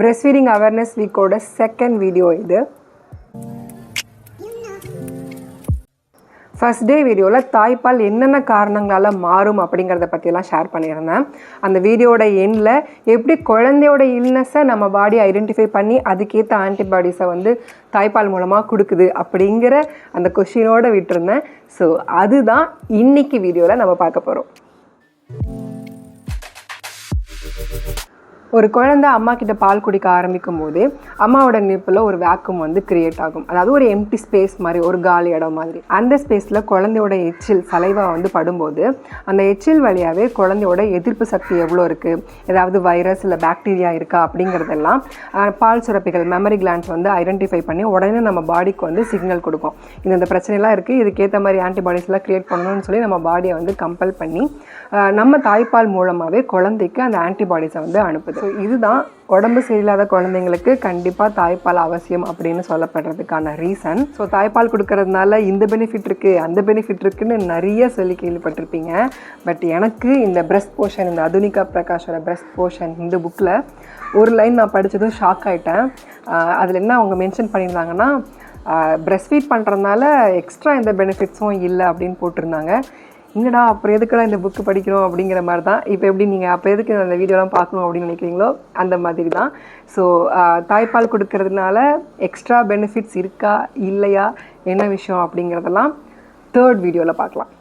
Breast feeding awareness வீக்கோட second video இது first day வீடியோவில் தாய்ப்பால் என்னென்ன காரணங்களால் மாறும் அப்படிங்கிறத பற்றியெல்லாம் ஷேர் பண்ணியிருந்தேன். அந்த வீடியோட எண்டில் எப்படி குழந்தையோட இல்னஸை நம்ம பாடி ஐடென்டிஃபை பண்ணி அதுக்கேற்ற ஆன்டிபாடிஸை வந்து தாய்ப்பால் மூலமாக கொடுக்குது அப்படிங்கிற அந்த கொஷினோடு விட்டுருந்தேன். ஸோ அதுதான் இன்னைக்கு வீடியோவில் நம்ம பார்க்க போகிறோம் ஒரு குழந்தை அம்மா கிட்ட பால் குடிக்க ஆரம்பிக்கும் போது அம்மாவோட நிப்பில் ஒரு வேக்கம் வந்து கிரியேட் ஆகும். அதாவது ஒரு எம்டி ஸ்பேஸ் மாதிரி ஒரு காலி இடம் மாதிரி. அந்த ஸ்பேஸில் குழந்தையோட எச்சில் சலைவா வந்து படும்போது அந்த எச்சில் வழியாகவே குழந்தையோட எதிர்ப்பு சக்தி எவ்வளோ இருக்குது ஏதாவது வைரஸ் இல்லை பாக்டீரியா இருக்கா அப்படிங்கிறதெல்லாம் பால் சுரப்பிகள் மெமரி கிளான்ஸ் வந்து ஐடென்டிஃபை பண்ணி உடனே நம்ம பாடிக்கு வந்து சிக்னல் கொடுக்கும். இந்த இந்த பிரச்சனைலாம் இருக்குது இதுக்கேற்ற மாதிரி ஆன்டிபாடிஸ்லாம் க்ரியேட் பண்ணணும்னு சொல்லி நம்ம பாடியை வந்து கம்பல் பண்ணி நம்ம தாய்ப்பால் மூலமாகவே குழந்தைக்கு அந்த ஆன்டிபாடிஸை வந்து அனுப்புது. ஸோ இதுதான் உடம்பு சரியில்லாத குழந்தைங்களுக்கு கண்டிப்பாக தாய்ப்பால் அவசியம் அப்படின்னு சொல்லப்படுறதுக்கான ரீசன் ஸோ தாய்ப்பால் கொடுக்கறதுனால இந்த பெனிஃபிட் இருக்குது அந்த பெனிஃபிட் இருக்குன்னு நிறைய சொல்லி கேள்விப்பட்டிருப்பீங்க. பட் எனக்கு இந்த பிரஸ்ட் போர்ஷன் இந்த அதுனிகா பிரகாஷோட பிரஸ்ட் போர்ஷன் இந்த புக்கில் ஒரு லைன் நான் படித்ததும் ஷாக் ஆகிட்டேன் அதில் என்ன அவங்க மென்ஷன் பண்ணியிருந்தாங்கன்னா பிரஸ்ட் ஃபீட் பண்ணுறதுனால எக்ஸ்ட்ரா எந்த பெனிஃபிட்ஸும் இல்லை அப்படின்னு போட்டிருந்தாங்க. என்னடா அப்புறம் எதுக்குடா இந்த புக்கு படிக்கணும் அப்படிங்கிற மாதிரி தான் இப்போ எப்படி நீங்கள் அப்போ எதுக்கு அந்த வீடியோலாம் பார்க்கணும் அப்படின்னு நினைக்கிறீங்களோ அந்த மாதிரி தான் ஸோ தாய்ப்பால் கொடுக்கறதுனால எக்ஸ்ட்ரா பெனிஃபிட்ஸ் இருக்கா இல்லையா என்ன விஷயம் அப்படிங்கிறதெல்லாம் தேர்ட் வீடியோவில் பார்க்கலாம்.